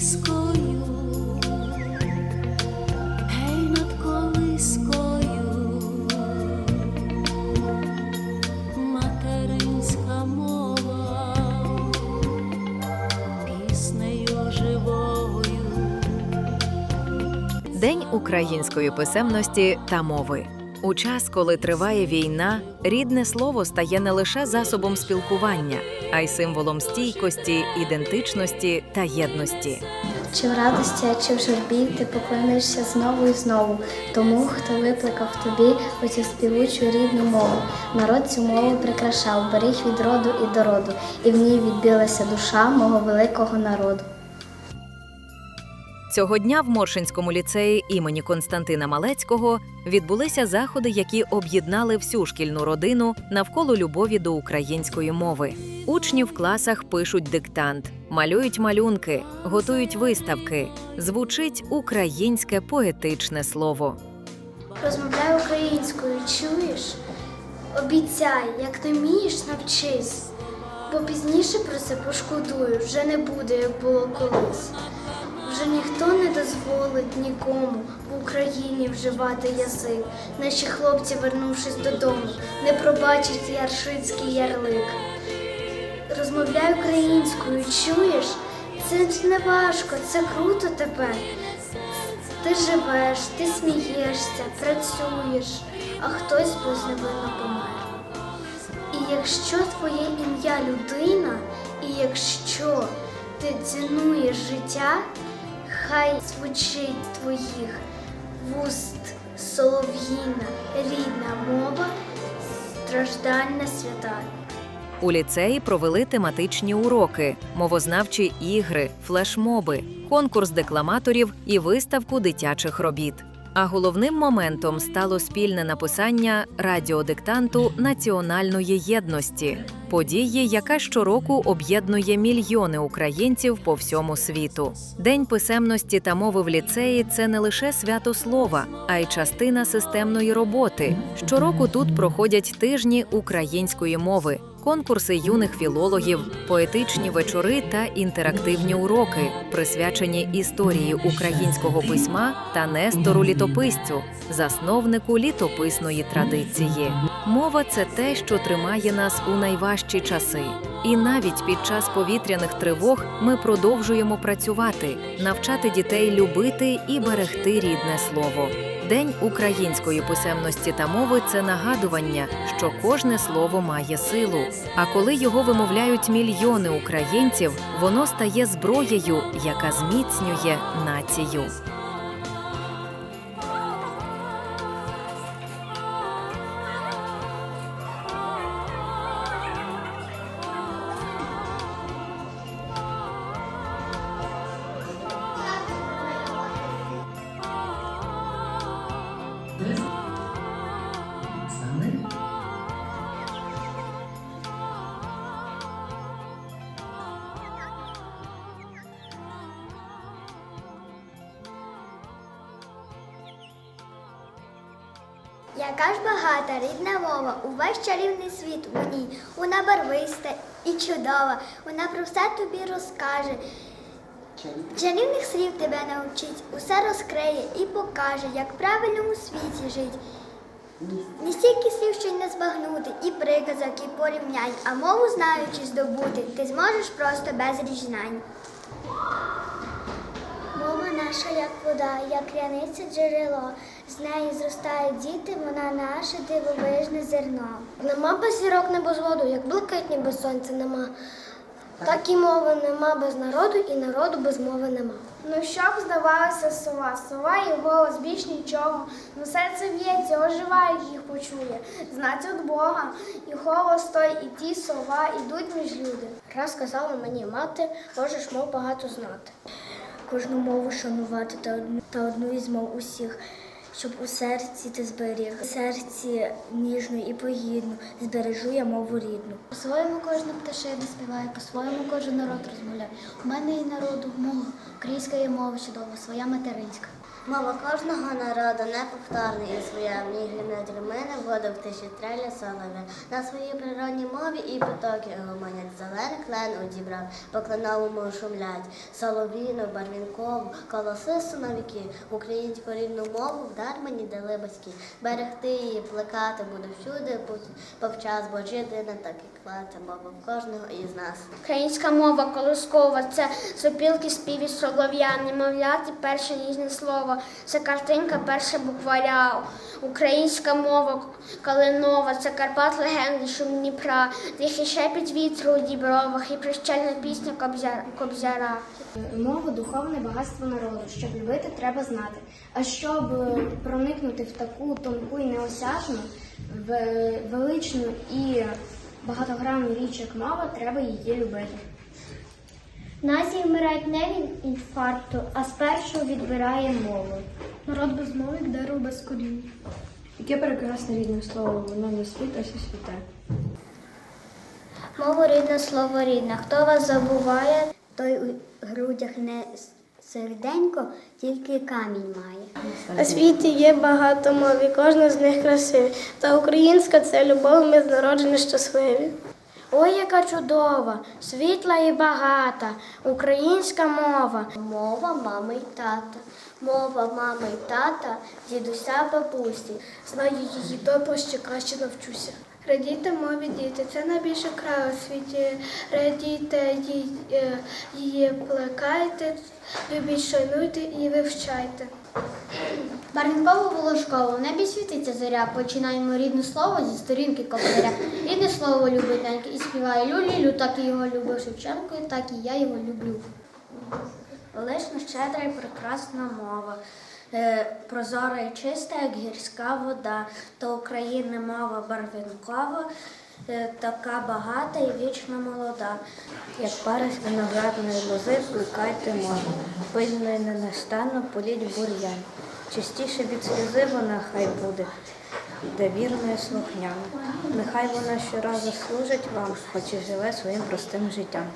Колискою, гей, над колискою, материнська мова, піснею живою. День української писемності та мови. У час, коли триває війна, рідне слово стає не лише засобом спілкування, а й символом стійкості, ідентичності та єдності. Чи в радості, чи в журбі ти поклонишся знову і знову тому, хто викликав тобі оцю співучу рідну мову. Народ цю мову прикрашав, беріг від роду і до роду, і в ній відбилася душа мого великого народу. Цього дня в Моршинському ліцеї імені Константина Малецького відбулися заходи, які об'єднали всю шкільну родину навколо любові до української мови. Учні в класах пишуть диктант, малюють малюнки, готують виставки. Звучить українське поетичне слово. Розмовляй українською, чуєш? Обіцяй, як не вмієш, навчись, бо пізніше про це пошкодую, вже не буде, як було колись. Вже ніхто не дозволить нікому в Україні вживати язик. Наші хлопці, вернувшись додому, не пробачать яршицький ярлик. Розмовляй українською, чуєш? Це не важко, це круто тепер. Ти живеш, ти смієшся, працюєш, а хтось безневинно помер. І якщо твоє ім'я людина, і якщо ти цінуєш життя, хай звучить твоїх вуст солов'їна, рідна мова, страждальна свята. У ліцеї провели тематичні уроки, мовознавчі ігри, флешмоби, конкурс декламаторів і виставку дитячих робіт. А головним моментом стало спільне написання радіодиктанту національної єдності, події, яка щороку об'єднує мільйони українців по всьому світу. День писемності та мови в ліцеї це не лише свято слова, а й частина системної роботи. Щороку тут проходять тижні української мови, конкурси юних філологів, поетичні вечори та інтерактивні уроки, присвячені історії українського письма та Нестору літописцю, засновнику літописної традиції. Мова це те, що тримає нас у найважчі часи. І навіть під час повітряних тривог ми продовжуємо працювати, навчати дітей любити і берегти рідне слово. День української писемності та мови це нагадування, що кожне слово має силу. А коли його вимовляють мільйони українців, воно стає зброєю, яка зміцнює націю. Яка ж багата рідна мова, увесь чарівний світ у ній. Вона барвиста і чудова, вона про все тобі розкаже. Чарівних слів тебе навчить, усе розкриє і покаже, як правильно у світі жить. Не стільки слів, що й не збагнути, і приказок, і порівнянь, а мову знаючи здобути, ти зможеш просто безріч знань. Наша, як вода, як кляниця джерело. З неї зростають діти, вона наше дивовижне зерно. Нема без зірок, не без воду, як блакитні без сонця нема. Так і мови нема без народу, і народу без мови нема. Ну що б здавалося сова, сова і голос більш нічого. Ну серце б'ється, оживає, їх почує. Знать від Бога, і голос той, і ті сова ідуть між люди. Раз казала мені мати, можеш мов багато знати. Кожну мову шанувати та одну, та одну із мов усіх, щоб у серці ти зберіг. У серці ніжну і погідну збережу я мову рідну. По-своєму кожна пташина співає, по-своєму кожен народ розмовляє. У мене і народу мова, українська є мова чудова, своя материнська. Мова кожного народу неповторна і своя. В ній гримне мене вода в тиші треля солов'я. На своїй природній мові і потоки гомонять. Зелений клен удібрав, по кленовому шумлять. Соловіну, барвінкову, колоси суновіки. Українську рідну мову вдар мені дали батьки. Берегти її, плекати буду всюди, повчас, бо ж єдина так і клата мова в кожного із нас. Українська мова колоскова це сопілки, співі, солов'яни, мовляти, перше ніжне слово, це картинка, перша букваря. Українська мова калинова, це Карпат легенди, шум Дніпра, тихий шепіт вітру у дібровах і прищальна пісня Кобзя- Кобзяра. Мова духовне багатство народу. Щоб любити, треба знати. А щоб е, проникнути в таку тонку і неосяжну, величну і багатогранну річ, як мова, треба її любити. Нації вмирають не від інфаркту, а спершу відбирає мову. Народ без мови, як дерево без коріння. Яке прекрасне рідне слово, воно не світ, а світе. Мову рідне, слово рідне. Хто вас забуває, Той у грудях не серденько, тільки камінь має. На світі є багато мов, і кожна з них красива. Та українська це любов, ми з народження щасливі. Ой, яка чудова, світла і багата, українська мова. Мова мами й тата. Мова мами й тата, дідуся бабусі. Знаю її добре, ще краще навчуся. Радійте мові діти, це найбільше край у світі. Радійте їй, е, її, плекайте, любіть, шануйте і вивчайте. Барвінково волошково, небі світиться зоря. Починаємо рідне слово зі сторінки кобзаря. Рідне слово любить неньки і співає люлю, так і його любив Шевченко, так і я його люблю. Велична, щедра і прекрасна мова. Е, Прозора і чиста, як гірська вода, то України мова барвінкова, така багата і вічно молода. Як парись виноградної лози, плекайте мову. Пильно й ненастанно політь бур'ян. Частіше від сльози вона хай буде, де вірно і слухняна. Нехай вона щоразу служить вам, хоч і живе своїм простим життям.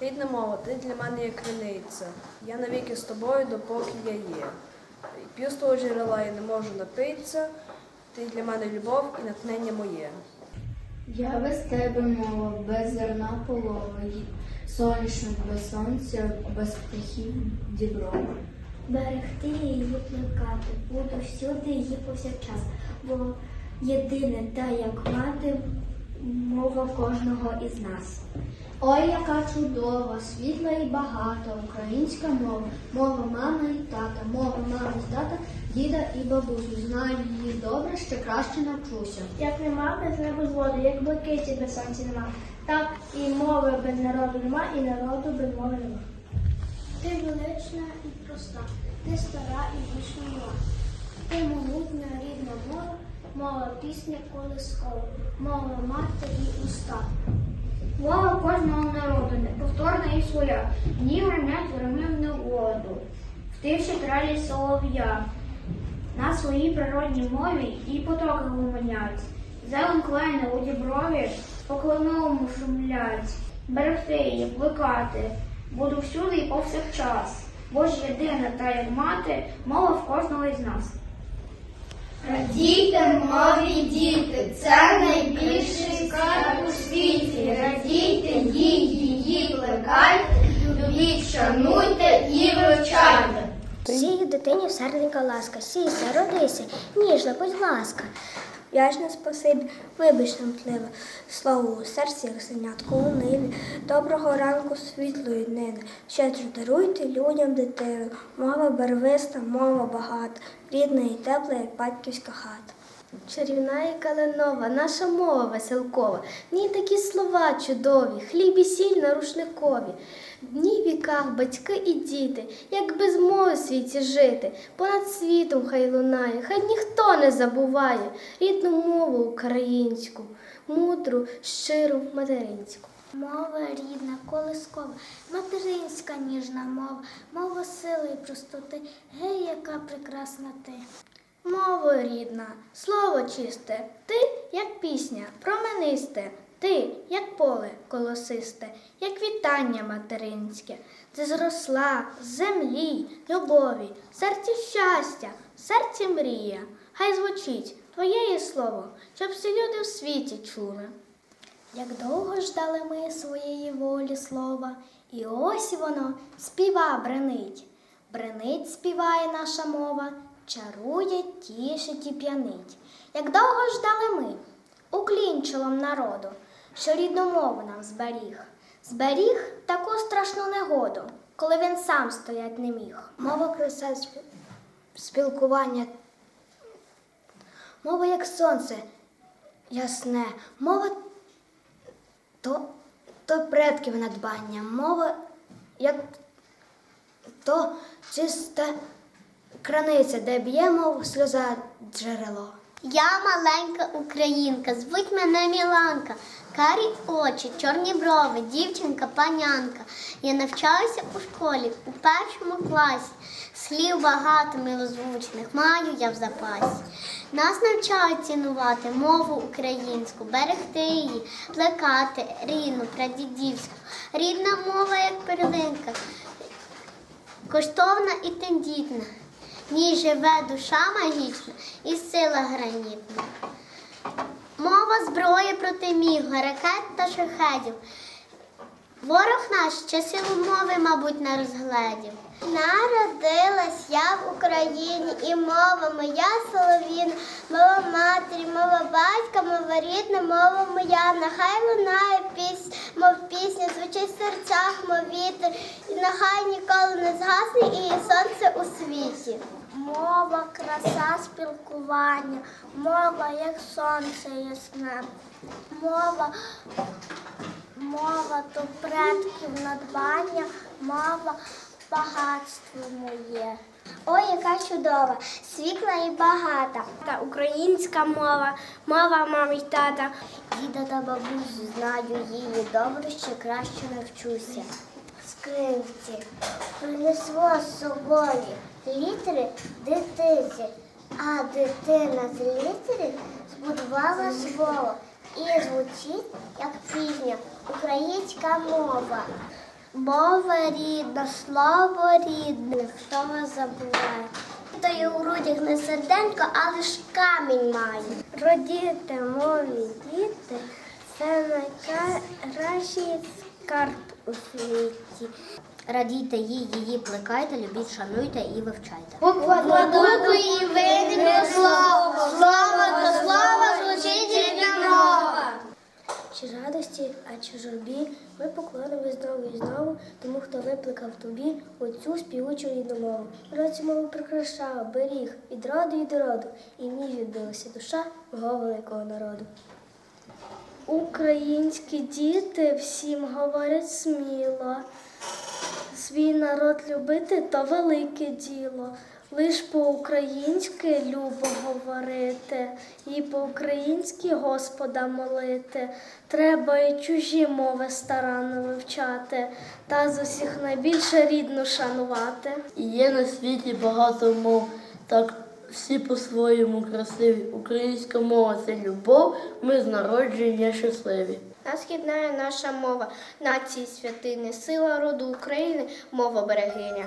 Рідна мова, ти для мене як криниця. Я навіки з тобою, допоки я є. П'ю з того джерела і не можу напитися. Ти для мене любов і натхнення моє. Я без тебе мова, без зерна полова, й- соняшник без сонця, без птахів діброва. Берегти її плекати, буду всюди її повсякчас, бо єдине та як мати мова кожного із нас. Ой, яка чудова, світла і багата, українська мова, мова мами і тата, мова мами і тата, діда і бабусю. Знаю її добре, ще краще навчуся. Як нема без неба воду, як блакиті без сонця нема. Так і мови без народу нема, і народу без мови нема. Ти велична і проста, ти стара і вічна мова. Ти могутня рідна мова, мова пісня колискова, мова мати і уста. Мова кожного народу неповторна і своя, ні ремнять ремив воду, в тиші тралі солов'я. На своїй природній мові і потоки гомонять. Зелен клени у діброві по кленовому шумлять. Берегти її, плекати, буду всюди і повсякчас. Бо ж єдина та як мати, мова в кожного із нас. Радійте, мові діти, це найбільший скарб у світі. Радійте їй, її плекайте, любіть, шануйте і вивчайте. Сій дитині в серденька ласка, сійся, родися, ніжна, будь ласка. Вдячне спасибі, вибач нам тливе, слово у серці, як синятко у ниві. Доброго ранку світлої днини. Щедро даруйте людям дитину. Мова барвиста, мова багата, рідна і тепла, як батьківська хата. Чарівна і калинова, наша мова веселкова, в ній такі слова чудові, хліб і сіль на рушникові. В ній віках батьки і діти, як без мови світі жити, понад світом хай лунає, хай ніхто не забуває рідну мову українську, мудру, щиру, материнську. Мова рідна, колискова, материнська ніжна мова, мова сили і простоти, гей, яка прекрасна ти. Мова рідна, слово чисте, ти, як пісня, променисте, Ти, як поле колосисте, як вітання материнське, ти зросла з землі, любові, серці щастя, в серці мрія. Хай звучить твоє є слово, щоб всі люди в світі чули. Як довго ждали ми своєї волі слова, і ось воно співа бренить. Бренить співає наша мова, чарує, тішить і п'янить. Як довго ждали ми, уклін чолом народу, що рідну мову нам зберіг. Зберіг таку страшну негоду, коли він сам стоять не міг. Мова краса спі- спілкування. Мова як сонце ясне. Мова то, то предків надбання. Мова як то чиста краниця, де б'є мов сльоза джерело. Я маленька українка, звуть мене Міланка. Карі очі, чорні брови, дівчинка, панянка. Я навчаюся у школі у першому класі. Слів багато милозвучних маю я в запасі. Нас навчають цінувати мову українську, берегти її, плекати рідну, прадідівську. Рідна мова, як перлинка, коштовна і тендітна. В ній живе душа магічна і сила гранітна. Мова зброї проти міг, ракет та шахедів. Ворог наш силу мови, мабуть, не розгледів. Народилась я в Україні, і мова моя солов'їна, мова матері, мова батька, мова рідна, мова моя. Нехай лунає піснь, мов пісня, звучить в серцях, мов вітер, і нехай ніколи не згасне і сонце у світі. Мова, краса спілкування, мова, як сонце ясне, мова, мова то предків надбання, мова багатство моє. Ой, яка чудова, світла і багата. Та українська мова, мова мами й тата. Діда та бабусю знаю її добре, ще краще навчуся. Скринці принесло з собою літери дитиці, а дитина з літери збудувала слово і звучить як пісня українська мова. Мова рідна, слово рідне, хто вас забуває. То й у грудях не серденько, а лиш камінь має. Родіти, мові, діти це найкращий скарб у світі. Радійте їй, її плекайте, любіть, шануйте і вивчайте. Букви і виникло слово, слово до слова звучить рідна мова. Чи радості, а чи журбі, ми поклонимось знову і знову тому, хто викликав тобі оцю співучу рідну мову. Році мову прикрашав, беріг від роду і до роду, і в ній відбилася душа мого великого народу. Українські діти всім говорять сміло. Свій народ любити то велике діло. Лиш по-українськи любо говорити, і по-українськи Господа молити. Треба і чужі мови старанно вивчати, та з усіх найбільше рідну шанувати. І є на світі багато мов, так всі по-своєму красиві. Українська мова це любов, ми з народження щасливі. Нас єднає наша мова, нації святини, сила роду України, мова берегиня.